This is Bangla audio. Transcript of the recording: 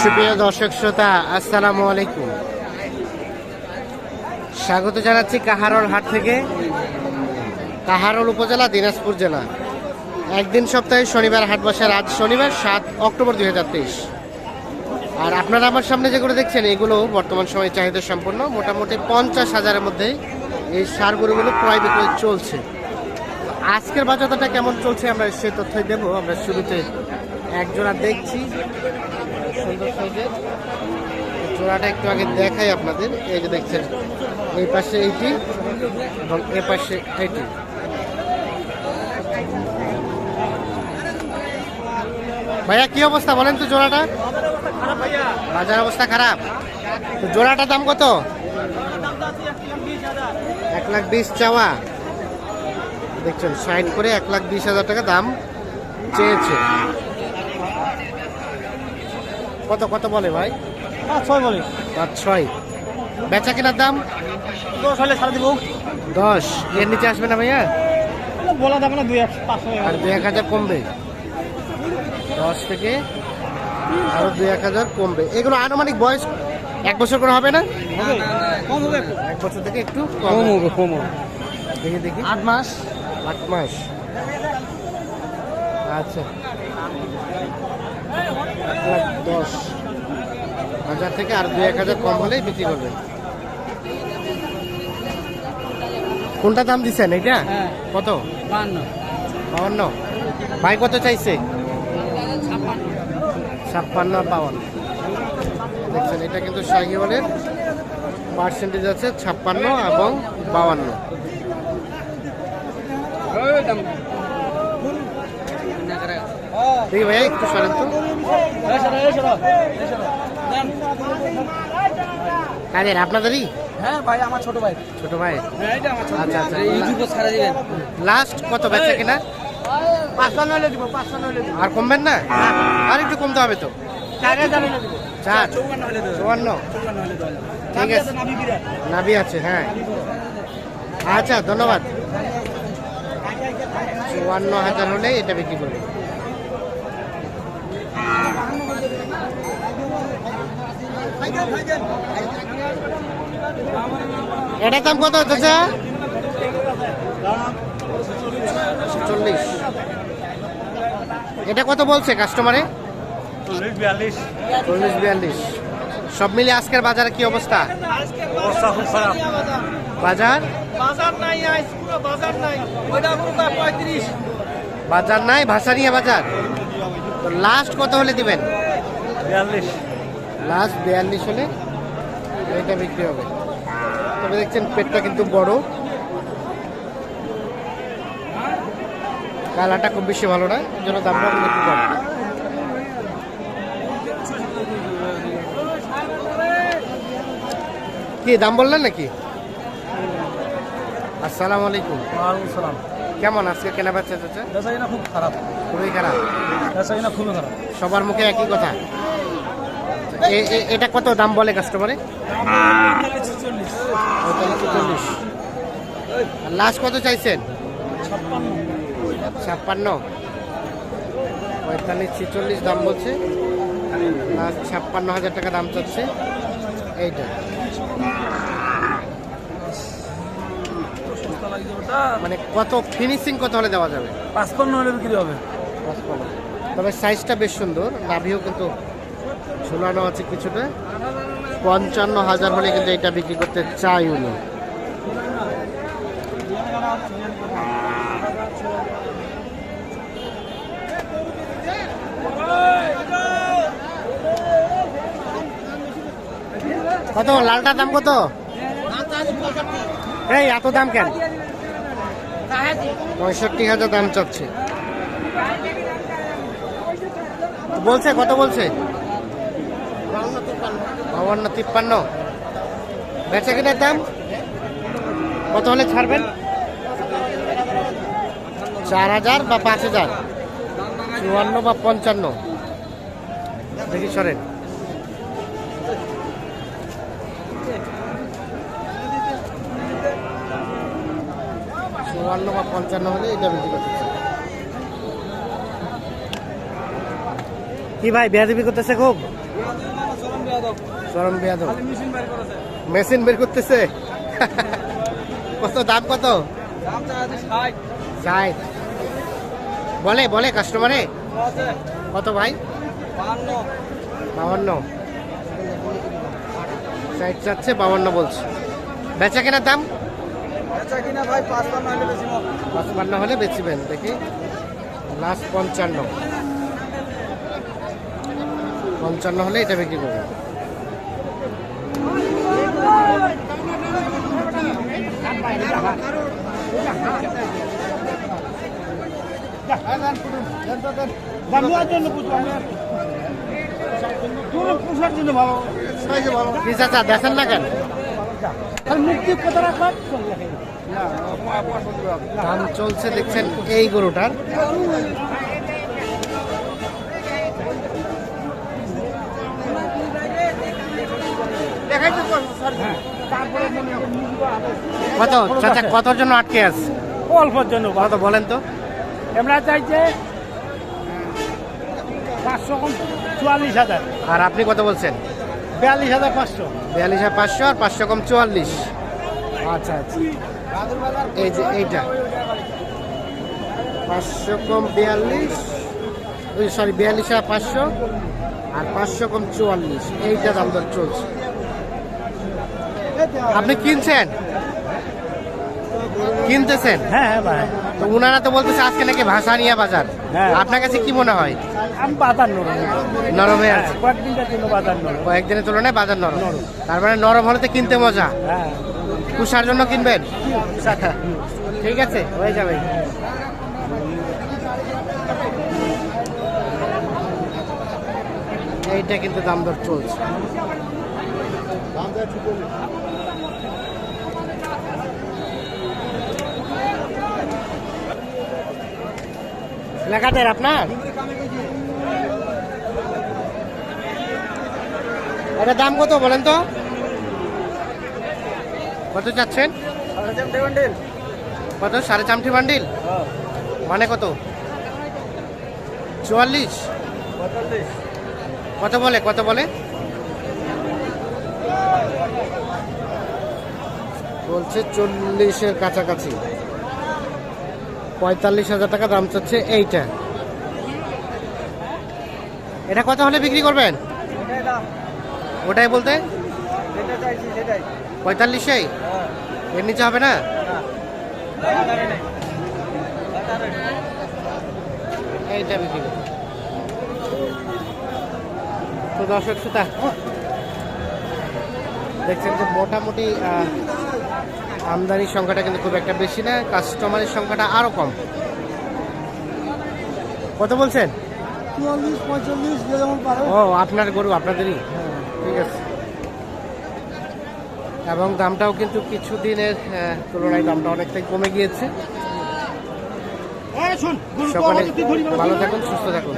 সুপ্রিয় দর্শক শ্রোতা, আসসালামু আলাইকুম। স্বাগত জানাচ্ছি কাহারল হাট থেকে, কাহারল উপজেলা, দিনাজপুর জেলা। একদিন সপ্তাহে শনিবার হাট বসার, আজ শনিবার সাত অক্টোবর দুই হাজার তেইশ। আর আপনারা আমার সামনে যেগুলো দেখছেন, এগুলো বর্তমান সময়ে চাহিদা সম্পন্ন। মোটামুটি পঞ্চাশ হাজারের মধ্যে এই সার গরুগুলো ক্রয় বিক্রয় চলছে। আজকের বাজারটা কেমন চলছে আমরা সে তথ্যই দেবো। আমরা শুরুতে এক জোড়া দেখছি। সুন্দর সাইজের। জোড়াটা একটু আগে দেখাই আপনাদের। এই যে দেখছেন এই পাশে এইটি এবং এ পাশে এইটি। ভাইয়া, কি অবস্থা বলেন তো জোড়াটা? বাজার অবস্থা খারাপ। তো জোড়াটার দাম কত? এক লাখ বিশ চাওয়া। দেখছেন সাইড করে এক লাখ বিশ হাজার টাকা দাম চেয়েছে। কত কত বলে ভাই? পাঁচ ছয় বলে। পাঁচ ছয়। বেচা কেনার দাম? দশ হলে ছাড়া দিব। দশ। এর নিচে আসবে না ভাইয়া? বলা যাবে না দুই এক পাঁচশো আর দুই এক হাজার কমবে। দশ থেকে আরও দুই এক হাজার কমবে। এগুলো আনুমানিক বয়স এক বছর করে হবে না? হবে। কম হবে এক বছর থেকে একটু কম কম হবে কম হবে। দেখি দেখি। আট মাস। আট মাস। আচ্ছা। এক লাখ দশ। হাজার থেকে আর দুই এক হাজার কম হলেই বিক্রি করবেন কোনটা দাম দিচ্ছেন এইটা? হ্যাঁ। কত? বাউন্ন ভাই কত চাইছে? ছাপ্পান্ন। আর বাউন্ন। দেখছেন এটা কিন্তু শাহিওয়ালের পার্সেন্টেজ আছে ছাপ্পান্ন এবং বাউান্ন। দেখি ভাইয়া একটু সরেন তো। কাদের আপনাদেরই? হ্যাঁ ভাই আমার ছোট ভাই। ছোট ভাই? হ্যাঁ আচ্ছা আচ্ছা। ইউটিউবে ছাড়া দিবেন। লাস্ট কত বেচা কিনা? পাঁচশো নইলে দিব পাঁচশো নইলে দিব। আর কমবেন না? আর একটু কমতে হবে তো। চার চুয়ান্ন ঠিক আছে। নাবি আছে হ্যাঁ। আচ্ছা ধন্যবাদ। চুয়ান্ন হাজার হলে এটা বিক্রি করবে এটার দাম কত চল্লিশ এটা কত বলছে কাস্টমারে চল্লিশ বিয়াল্লিশ। চল্লিশ বিয়াল্লিশ। সব মিলে আজকের বাজারে কি অবস্থা? অবস্থা খুব খারাপ। বাজার? বাজার নাই আজ পুরো বাজার নাই। ওইটা পুরো পঁয়ত্রিশ। বাজার নাই ভাষা বাজার? তো লাস্ট কত হলে দিবেন? বিয়াল্লিশ। লাস্ট বিয়াল্লিশ হলে এটা বিক্রি হবে। তবে দেখছেন পেটটা কিন্তু বড়। কালারটা খুব বেশি ভালো না জন্য দামটা কিন্তু একটু কম। কি দাম বললেন নাকি? আসসালামু আলাইকুম। ওয়ালাইকুম সালাম। কেমন আজকে কেনা বেচা কিনা খুব খারাপ। খুবই খারাপ। বেচা কিনা খুবই খারাপ। সবার মুখে একই কথা। এটা কত দাম বলে কাস্টমারে চল্লিশ। লাস্ট কত চাইছেন? ছাপ্পান্ন। ছাপ্পান্ন। পঁয়তাল্লিশ ছেচল্লিশ দাম বলছে। লাস্ট ছাপ্পান্ন হাজার টাকা দাম চাচ্ছে। এইটা। ওটা মানে কত ফিনিশিং কত হলে দেওয়া যাবে? পাঁচপান্ন হলে বিক্রি হবে। পঁচপান্ন। তবে সাইজটা বেশ সুন্দর নাভিও কিন্তু ঝুলানো আছে কিছুটা। পঞ্চান্ন হাজার হলে কিন্তু এটা বিক্রি করতে চাই উনি। কত? লালটার দাম কত? এই এত দাম কেন? পঁয়ষট্টি হাজার দাম চাচ্ছে। বলছে, কত বলছে? বাউন্ন তিপ্পান্ন। বেচা কিনার দাম? কত হলে ছাড়বেন? চার হাজার বা পাঁচ হাজার? চুয়ান্ন বা পঞ্চান্ন। দেখি সরেন। চুয়ান্ন বা পঞ্চান্ন হলে এটা বিক্রি করতে চাই। কি ভাই বেয়াদবি করতেছে খুব? চরম বেয়াদব। মেশিন বের মেশিন বের করতেছে? কত দাম কত? দাম ষাট। বলে বলে কাস্টমারে কত ভাই? বাহান্ন। বাউান্ন ষাট চাচ্ছে বাউান্ন বলছে। বেচা কেনার দাম? পঁচপান্ন হলে বেচবেন দেখি লাস্ট পঞ্চান্ন পঞ্চান্ন হলে এটা বিক্রি করবেন দেখেন না কেন দাম চলছে দেখছেন এই গরুটার। কত? চাচা কতর জন্য আটকে আছে? অল্পর জন্য কত বলেন তো? আমরা চাইছে পাঁচশো চুয়াল্লিশ হাজার। আর আপনি কত বলছেন? বিয়াল্লিশ হাজার পাঁচশো। বিয়াল্লিশ আর পাঁচশো আর পাঁচশো কম চুয়াল্লিশ। আচ্ছা আচ্ছা। এই যে এইটা। পাঁচশো কম বিয়াল্লিশ ওই সরি বিয়াল্লিশ আর পাঁচশো আর পাঁচশো কম চুয়াল্লিশ। এইটা দাম দর চলছে। আপনি কিনছেন? কিনতেছেন? হ্যাঁ হ্যাঁ ভাই। তো উনারা তো বলতেছে আজকে নাকি ভাসানিয়া বাজার। হ্যাঁ। আপনার কাছে কি মনে হয়? বাজার নরম। নরম হ্যাঁ আছে। কয়েকদিনটার জন্য বাজার নরম। কয়েকদিনের তুলনায় বাজার নরম। তার মানে নরম হলে তো কিনতে মজা। হ্যাঁ। কুষার জন্য কিনবেন? ঠিক আছে হয়ে যাবে। এইটা কিন্তু দাম দর চলছে। লেখাতের আপনার? এটা দাম কত বলেন তো? কত চাচ্ছেন? কত? সাড়ে চামটি বান্ডিল? মানে কত? চুয়াল্লিশ? কত বলে? কত বলে? বলছে চল্লিশের কাছাকাছি। পঁয়তাল্লিশ হাজার টাকা দাম চাচ্ছে এইটা। এটা কত হলে বিক্রি করবেন? ওটাই বলতে? সেটাই। পঁয়তাল্লিশেই এর নিচে হবে না? এইটা বিক্রি তো দর্শক শ্রোতা দেখছেন যে মোটামুটি আমদানির সংখ্যাটা কিন্তু খুব একটা বেশি না কাস্টমারের সংখ্যাটা আরও কম। কত বলছেন? পঁয়তাল্লিশ ও আপনার গরু আপনাদেরই? এবং দামটাও কিন্তু কিছুদিনের দিনের তুলনায় দামটা অনেকটাই কমে গিয়েছে। সকলে ভালো থাকুন সুস্থ থাকুন।